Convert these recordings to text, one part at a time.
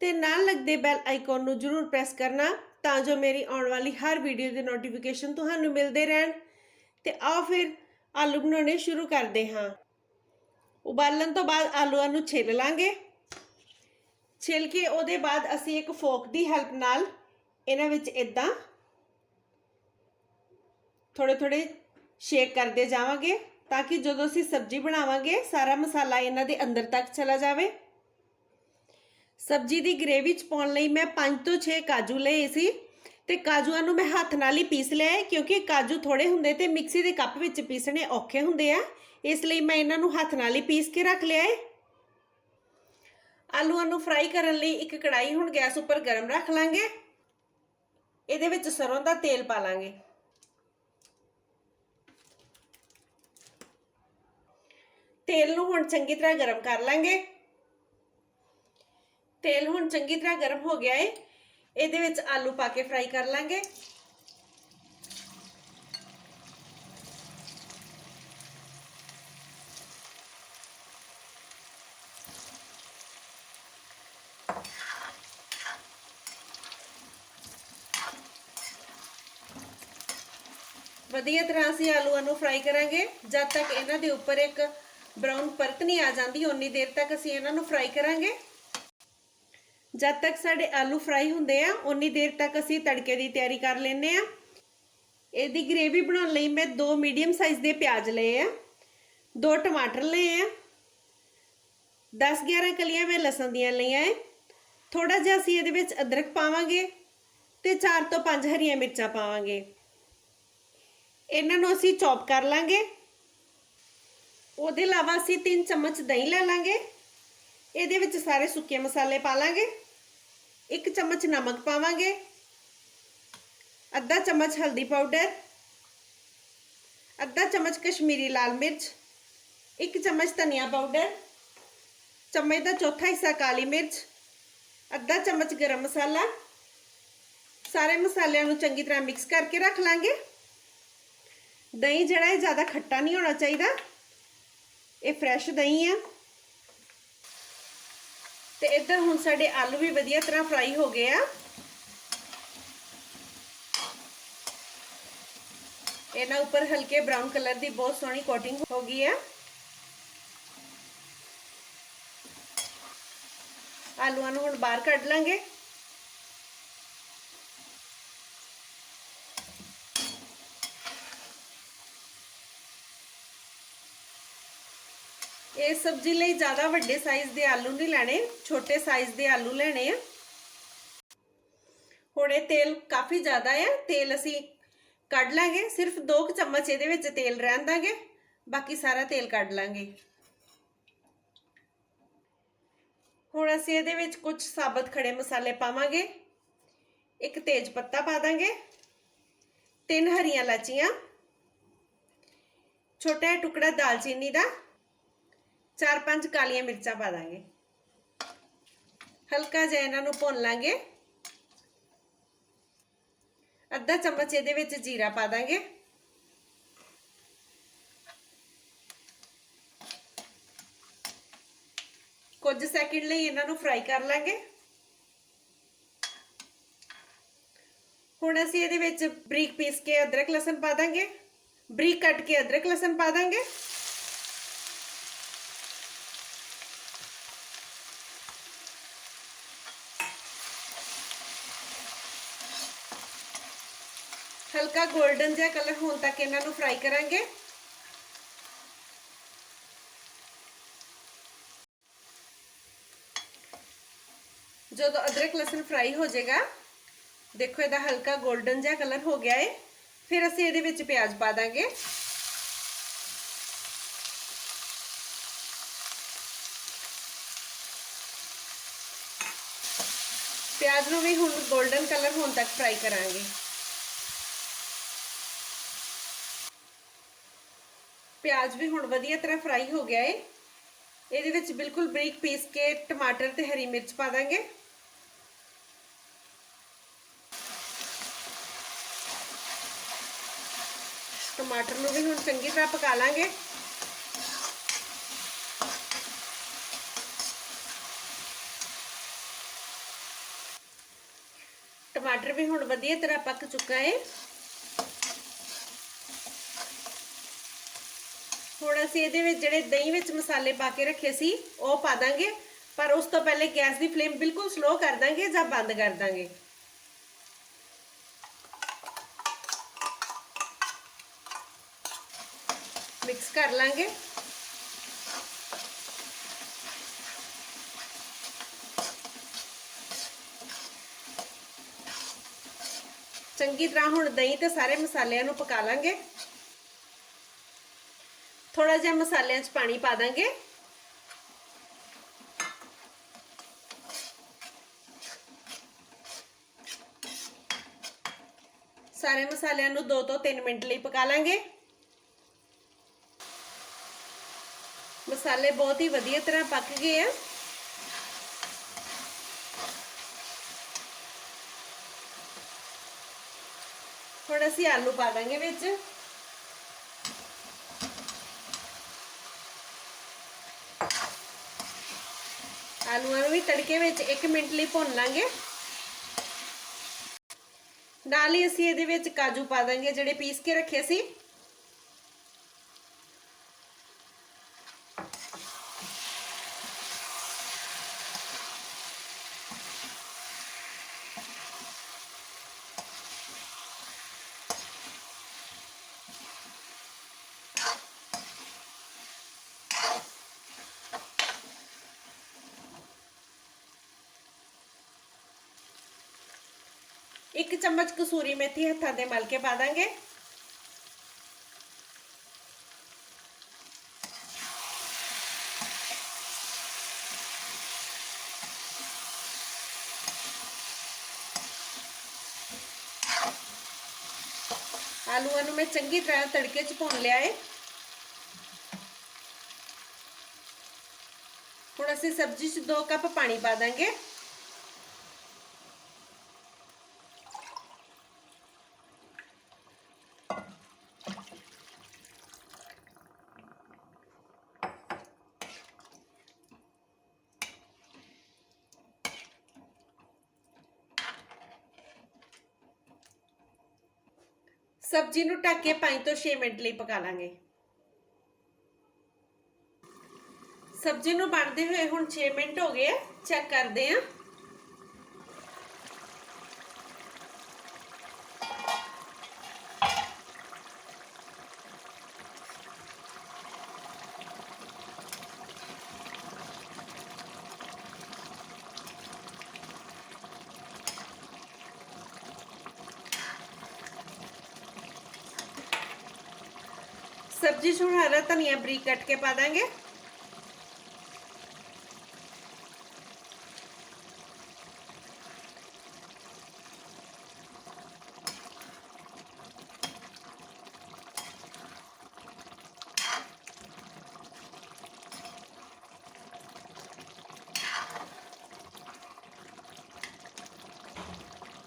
ਤੇ ਨਾਲ ਲੱਗਦੇ ਬੈਲ ਆਈਕਨ ਨੂੰ ਜ਼ਰੂਰ ਪ੍ਰੈਸ ਕਰਨਾ ਤਾਂ ਜੋ ਮੇਰੀ ਆਉਣ ਵਾਲੀ ਹਰ ਵੀਡੀਓ ਦੇ ਨੋਟੀਫਿਕੇਸ਼ਨ ਤੁਹਾਨੂੰ ਮਿਲਦੇ ਰਹਿਣ। ਤੇ ਆਓ ਫਿਰ ਆਲੂ ਬਣਾਉਣੇ ਸ਼ੁਰੂ ਕਰਦੇ ਹਾਂ। ਉਬਾਲਣ ਤੋਂ ਬਾਅਦ ਆਲੂਆਂ ਨੂੰ ਛਿੱਲ ਲਾਂਗੇ। ਛਿੱਲ ਕੇ ਉਹਦੇ ਬਾਅਦ ਅਸੀਂ ਇੱਕ ਫੋਕ ਦੀ ਹੈਲਪ ਨਾਲ ਇਹਨਾਂ ਵਿੱਚ ਇਦਾਂ ਥੋੜੇ ਥੋੜੇ ਸ਼ੇਕ ਕਰਦੇ ਜਾਵਾਂਗੇ ਤਾਂ ਕਿ ਜਦੋਂ ਅਸੀਂ ਸਬਜ਼ੀ ਬਣਾਵਾਂਗੇ, ਸਾਰਾ ਮਸਾਲਾ ਇਹਨਾਂ ਦੇ ਅੰਦਰ ਤੱਕ ਚਲਾ ਜਾਵੇ। ਸਬਜ਼ੀ ਦੀ ਗ੍ਰੇਵੀ ਚ ਪਾਉਣ ਲਈ ਮੈਂ 5 ਤੋਂ 6 ਕਾਜੂ ਲਏ ਸੀ ਤੇ ਕਾਜੂਆਂ ਨੂੰ ਮੈਂ ਹੱਥ ਨਾਲ ਹੀ ਪੀਸ ਲਿਆ ਹੈ, ਕਿਉਂਕਿ ਕਾਜੂ ਥੋੜੇ ਹੁੰਦੇ ਤੇ ਮਿਕਸੀ ਦੇ ਕੱਪ ਵਿੱਚ ਪੀਸਣੇ ਔਖੇ ਹੁੰਦੇ ਆ। ਇਸ ਲਈ ਮੈਂ ਇਹਨਾਂ ਨੂੰ ਹੱਥ ਨਾਲ ਹੀ ਪੀਸ ਕੇ ਰੱਖ ਲਿਆ ਹੈ। ਆਲੂਆਂ ਨੂੰ ਫਰਾਈ ਕਰਨ ਲਈ ਇੱਕ ਕੜਾਈ ਹੁਣ ਗੈਸ ਉੱਪਰ ਗਰਮ ਰੱਖ ਲਾਂਗੇ। ਇਹਦੇ ਵਿੱਚ ਸਰੋਂ ਦਾ ਤੇਲ ਪਾ ਲਾਂਗੇ। ਤੇਲ ਨੂੰ ਹੁਣ ਚੰਗੀ ਤਰ੍ਹਾਂ ਗਰਮ ਕਰ ਲਾਂਗੇ। ਤੇਲ ਹੁਣ ਚੰਗੀ ਤਰ੍ਹਾਂ ਗਰਮ ਹੋ ਗਿਆ ਏ। ਇਹਦੇ ਵਿੱਚ ਆਲੂ ਪਾ ਕੇ ਫਰਾਈ ਕਰ ਲਾਂਗੇ। ਵਧੀਆ ਤਰ੍ਹਾਂ ਅਸੀਂ ਆਲੂਆਂ ਨੂੰ ਫਰਾਈ ਕਰਾਂਗੇ। ਜਦ ਤੱਕ ਇਹਨਾਂ ਦੇ ਉੱਪਰ ਇੱਕ ਬ੍ਰਾਊਨ ਪਰਤ ਨਹੀਂ ਆ ਜਾਂਦੀ ਉਨੀ ਦੇਰ ਤੱਕ ਅਸੀਂ ਇਹਨਾਂ ਨੂੰ ਫਰਾਈ ਕਰਾਂਗੇ। ਜਦ ਤੱਕ ਸਾਡੇ ਆਲੂ ਫਰਾਈ ਹੁੰਦੇ ਆ ਉਨੀ ਦੇਰ ਤੱਕ ਅਸੀਂ ਤੜਕੇ ਦੀ ਤਿਆਰੀ ਕਰ ਲੈਨੇ ਆ। ਇਹਦੀ ਗ੍ਰੇਵੀ ਬਣਾਉਣ ਲਈ ਮੈਂ ਦੋ ਮੀਡੀਅਮ ਸਾਈਜ਼ ਦੇ ਪਿਆਜ਼ ਲਏ ਆ, ਦੋ ਟਮਾਟਰ ਲਏ ਆ 10-11 ਕਲੀਆਂ ਮੈਂ ਲਸਣ ਦੀਆਂ ਲਈਆਂ ਐ ਥੋੜਾ ਜਿਹਾ ਅਸੀਂ ਇਹਦੇ ਵਿੱਚ ਅਦਰਕ ਪਾਵਾਂਗੇ ਤੇ 4 ਤੋਂ 5 ਹਰੀਆਂ ਮਿਰਚਾਂ ਪਾਵਾਂਗੇ। ਇਹਨਾਂ ਨੂੰ ਅਸੀਂ ਚੌਪ ਕਰ ਲਾਂਗੇ। ਉਹਦੇ ਇਲਾਵਾ ਅਸੀਂ 3 ਚਮਚ ਦਹੀਂ ਲੈ ਲਾਂਗੇ। ਇਹਦੇ ਵਿੱਚ ਸਾਰੇ ਸੁੱਕੇ ਮਸਾਲੇ ਪਾ ਲਾਂਗੇ। 1 ਚਮਚ ਨਮਕ ਪਾਵਾਂਗੇ। ਅੱਧਾ ਚਮਚ ਹਲਦੀ ਪਾਊਡਰ। ਅੱਧਾ ਚਮਚ ਕਸ਼ਮੀਰੀ ਲਾਲ ਮਿਰਚ। 1 ਚਮਚ ਧਨੀਆ ਪਾਊਡਰ। ਚਮਚ ਦਾ ਚੌਥਾ ਹਿੱਸਾ ਕਾਲੀ ਮਿਰਚ। ਅੱਧਾ ਚਮਚ ਗਰਮ ਮਸਾਲਾ। ਸਾਰੇ ਮਸਾਲਿਆਂ ਨੂੰ ਚੰਗੀ ਤਰ੍ਹਾਂ ਮਿਕਸ ਕਰਕੇ ਰੱਖ ਲਾਂਗੇ। ਦਹੀਂ ਜਿਹੜਾ ਹੈ ਜ਼ਿਆਦਾ ਖੱਟਾ ਨਹੀਂ ਹੋਣਾ ਚਾਹੀਦਾ। ਇਹ ਫਰੈਸ਼ ਦਹੀਂ ਆ। ਤੇ ਇੱਧਰ ਹੁਣ ਸਾਡੇ ਆਲੂ ਵੀ ਵਧੀਆ ਤਰ੍ਹਾਂ ਫਰਾਈ ਹੋ ਗਏ ਆ। ਇਹਨਾਂ ਉੱਪਰ ਹਲਕੇ ਬ੍ਰਾਊਨ ਕਲਰ ਦੀ ਬਹੁਤ ਸੋਹਣੀ ਕੋਟਿੰਗ ਹੋ ਗਈ ਆ। ਆਲੂਆਂ ਨੂੰ ਹੁਣ ਬਾਹਰ ਕੱਢ ਲਾਂਗੇ। ਇਹ ਸਬਜ਼ੀ ਲਈ ਜ਼ਿਆਦਾ ਵੱਡੇ ਸਾਈਜ਼ ਦੇ ਆਲੂ ਨਹੀਂ ਲੈਣੇ, ਛੋਟੇ ਸਾਈਜ਼ ਦੇ ਆਲੂ ਲੈਣੇ ਆ। ਹੁਣ ਇਹ ਤੇਲ ਕਾਫੀ ਜ਼ਿਆਦਾ ਆ, ਤੇਲ ਅਸੀਂ ਕੱਢ ਲਾਂਗੇ, ਸਿਰਫ 2 ਚਮਚ ਇਹਦੇ ਵਿੱਚ ਤੇਲ ਰਹਿਣ ਦਾਂਗੇ, ਬਾਕੀ ਸਾਰਾ ਤੇਲ ਕੱਢ ਲਾਂਗੇ। ਹੁਣ ਅਸੀਂ ਇਹਦੇ ਵਿੱਚ ਕੁਝ ਸਾਬਤ ਖੜੇ ਮਸਾਲੇ ਪਾਵਾਂਗੇ, ਇੱਕ ਤੇਜ ਪੱਤਾ ਪਾ ਦਾਂਗੇ, ਤਿੰਨ ਹਰੀਆਂ ਲਾਚੀਆਂ ਛੋਟਾ ਟੁਕੜਾ ਦਾਲਚੀਨੀ ਦਾ ਚਾਰ ਪੰਜ ਕਾਲੀਆਂ ਮਿਰਚਾਂ ਪਾ ਦਾਂਗੇ। ਹਲਕਾ ਜਿਹਾ ਇਹਨਾਂ ਨੂੰ ਭੁੰਨ ਲਾਂਗੇ। ਅੱਧਾ ਚਮਚ ਇਹਦੇ ਵਿੱਚ ਜੀਰਾ ਪਾ ਦਾਂਗੇ। ਕੁਝ ਸੈਕਿੰਡ ਲਈ ਇਹਨਾਂ ਨੂੰ ਫਰਾਈ ਕਰ ਲਾਂਗੇ। ਹੁਣ ਅਸੀਂ ਇਹਦੇ ਵਿੱਚ ਬਰੀਕ ਪੀਸ ਕੇ ਅਦਰਕ ਲਸਣ ਪਾ ਦਾਂਗੇ। ਬਰੀਕ ਕੱਟ ਕੇ ਅਦਰਕ ਲਸਣ ਪਾ ਦਾਂਗੇ। ਹਲਕਾ 골ਡਨ ਜਿਹਾ ਕਲਰ ਹੋਣ ਤੱਕ ਇਹਨਾਂ ਨੂੰ ਫਰਾਈ ਕਰਾਂਗੇ। ਜਦੋਂ ਅਦਰਕ ਲਸਣ ਫਰਾਈ ਹੋ ਜਾਏਗਾ, ਦੇਖੋ ਇਹਦਾ ਹਲਕਾ 골ਡਨ ਜਿਹਾ ਕਲਰ ਹੋ ਗਿਆ ਏ। ਫਿਰ ਅਸੀਂ ਇਹਦੇ ਵਿੱਚ ਪਿਆਜ਼ ਪਾ ਦਾਂਗੇ। ਪਿਆਜ਼ ਨੂੰ ਵੀ ਹੁਣ 골ਡਨ ਕਲਰ ਹੋਣ ਤੱਕ ਫਰਾਈ ਕਰਾਂਗੇ। ਪਿਆਜ਼ ਵੀ ਹੁਣ ਵਧੀਆ ਤਰ੍ਹਾਂ ਫਰਾਈ ਹੋ ਗਿਆ ਏ ਇਹਦੇ ਵਿੱਚ ਬਿਲਕੁਲ ਬਰੀਕ ਪੀਸ ਕੇ ਟਮਾਟਰ ਤੇ ਹਰੀ ਮਿਰਚ ਪਾ ਦਾਂਗੇ ਟਮਾਟਰ ਨੂੰ ਵੀ ਹੁਣ ਚੰਗੀ ਤਰ੍ਹਾਂ ਪਕਾ ਲਾਂਗੇ ਟਮਾਟਰ ਵੀ ਹੁਣ ਵਧੀਆ ਤਰ੍ਹਾਂ ਪੱਕ ਚੁੱਕਾ ਹੈ ਹੁਣ ਅਸੀਂ ਇਹਦੇ ਵਿੱਚ ਜਿਹੜੇ ਦਹੀਂ ਵਿੱਚ ਮਸਾਲੇ ਪਾ ਕੇ ਰੱਖੇ ਸੀ, ਉਹ ਪਾ ਦਾਂਗੇ। ਪਰ ਉਸ ਤੋਂ ਪਹਿਲੇ ਗੈਸ ਦੀ ਫਲੇਮ ਬਿਲਕੁਲ ਸਲੋ ਕਰ ਦਾਂਗੇ ਜਾਂ ਬੰਦ ਕਰ ਦਾਂਗੇ। ਮਿਕਸ ਕਰ ਲਾਂਗੇ। ਚੰਗੀ ਤਰ੍ਹਾਂ ਹੁਣ ਦਹੀਂ ਤੇ ਸਾਰੇ ਮਸਾਲਿਆਂ ਨੂੰ ਪਕਾ ਲਾਂਗੇ। ਥੋੜਾ ਜਿਹਾ ਮਸਾਲਿਆਂ 'ਚ ਪਾਣੀ ਪਾ ਦਾਂਗੇ। ਸਾਰੇ ਮਸਾਲਿਆਂ ਨੂੰ 2 ਤੋਂ 3 ਮਿੰਟ ਲਈ ਪਕਾ ਲਾਂਗੇ। ਮਸਾਲੇ ਬਹੁਤ ਹੀ ਵਧੀਆ ਤਰ੍ਹਾਂ ਪੱਕ ਗਏ ਆ। ਹੁਣ ਅਸੀਂ ਆਲੂ ਪਾ ਦਾਂਗੇ ਵਿੱਚ। ਆਲੂਆਂ ਨੂੰ ਵੀ ਤੜਕੇ ਵਿੱਚ 1 ਮਿੰਟ ਲਈ ਭੁੰਨ ਲਾਂਗੇ। ਨਾਲ ਹੀ ਅਸੀਂ ਇਹਦੇ ਵਿੱਚ ਕਾਜੂ ਪਾ ਦਾਂਗੇ, ਜਿਹੜੇ ਪੀਸ ਕੇ ਰੱਖੇ ਸੀ। ਇੱਕ ਚਮਚ ਕਸੂਰੀ ਮੇਥੀ ਹੱਥਾਂ ਤੇ ਮਲ ਕੇ ਪਾ ਦਾਂਗੇ। ਆਲੂਆਂ ਨੂੰ ਮੈਂ ਚੰਗੀ ਤਰ੍ਹਾਂ ਤੜਕੇ 'ਚ ਭੁੰਨ ਲਿਆ ਏ। ਹੁਣ ਅਸੀਂ ਸਬਜ਼ੀ 'ਚ 2 ਕੱਪ ਪਾਣੀ ਪਾ ਦਾਂਗੇ। ਸਬਜ਼ੀ ਨੂੰ ਢੱਕ ਕੇ 5 ਤੋਂ 6 ਮਿੰਟ ਲਈ ਪਕਾ ਲਾਂਗੇ। ਸਬਜ਼ੀ ਨੂੰ ਬਣਦੇ ਹੋਏ ਹੁਣ 6 ਮਿੰਟ ਹੋ ਗਏ ਆ। ਚੈੱਕ ਕਰਦੇ ਆ। ਸਬਜ਼ੀ 'ਚ ਹੁਣ ਹਰਾ ਧਨੀਆ ਬਰੀਕ ਕੱਟ ਕੇ ਪਾ ਦਾਂਗੇ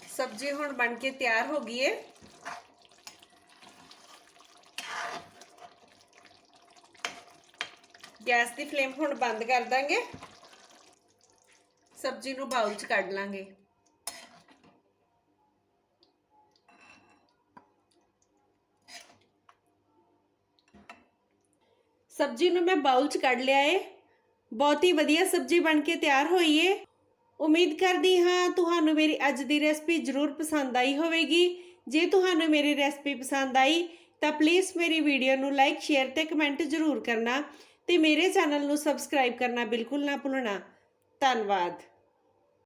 ਸਬਜ਼ੀ ਹੁਣ ਬਣ ਕੇ ਤਿਆਰ ਹੋ ਗਈ ਗੈਸ ਦੀ ਫਲੇਮ ਹੁਣ ਬੰਦ ਕਰ ਦਾਂਗੇ। ਸਬਜ਼ੀ ਨੂੰ ਬਾਉਲ 'ਚ ਕੱਢ ਲਾਂਗੇ। ਸਬਜ਼ੀ ਨੂੰ ਮੈਂ ਬਾਉਲ 'ਚ ਕੱਢ ਲਿਆ ਏ। ਬਹੁਤ ਹੀ ਵਧੀਆ ਸਬਜ਼ੀ ਬਣ ਕੇ ਤਿਆਰ ਹੋਈ ਏ। ਉਮੀਦ ਕਰਦੀ ਹਾਂ ਤੁਹਾਨੂੰ ਮੇਰੀ ਅੱਜ ਦੀ ਰੈਸਪੀ ਜ਼ਰੂਰ ਪਸੰਦ ਆਈ ਹੋਵੇਗੀ। ਜੇ ਤੁਹਾਨੂੰ ਮੇਰੀ ਰੈਸਪੀ ਪਸੰਦ ਆਈ ਤਾਂ ਪਲੀਜ਼ ਮੇਰੀ ਵੀਡੀਓ ਨੂੰ ਲਾਈਕ ਸ਼ੇਅਰ ਤੇ ਕਮੈਂਟ ਜ਼ਰੂਰ ਕਰਨਾ। ਤੇ ਮੇਰੇ ਚੈਨਲ ਨੂੰ ਸਬਸਕ੍ਰਾਈਬ ਕਰਨਾ ਬਿਲਕੁਲ ਨਾ ਭੁੱਲਣਾ। ਧੰਨਵਾਦ।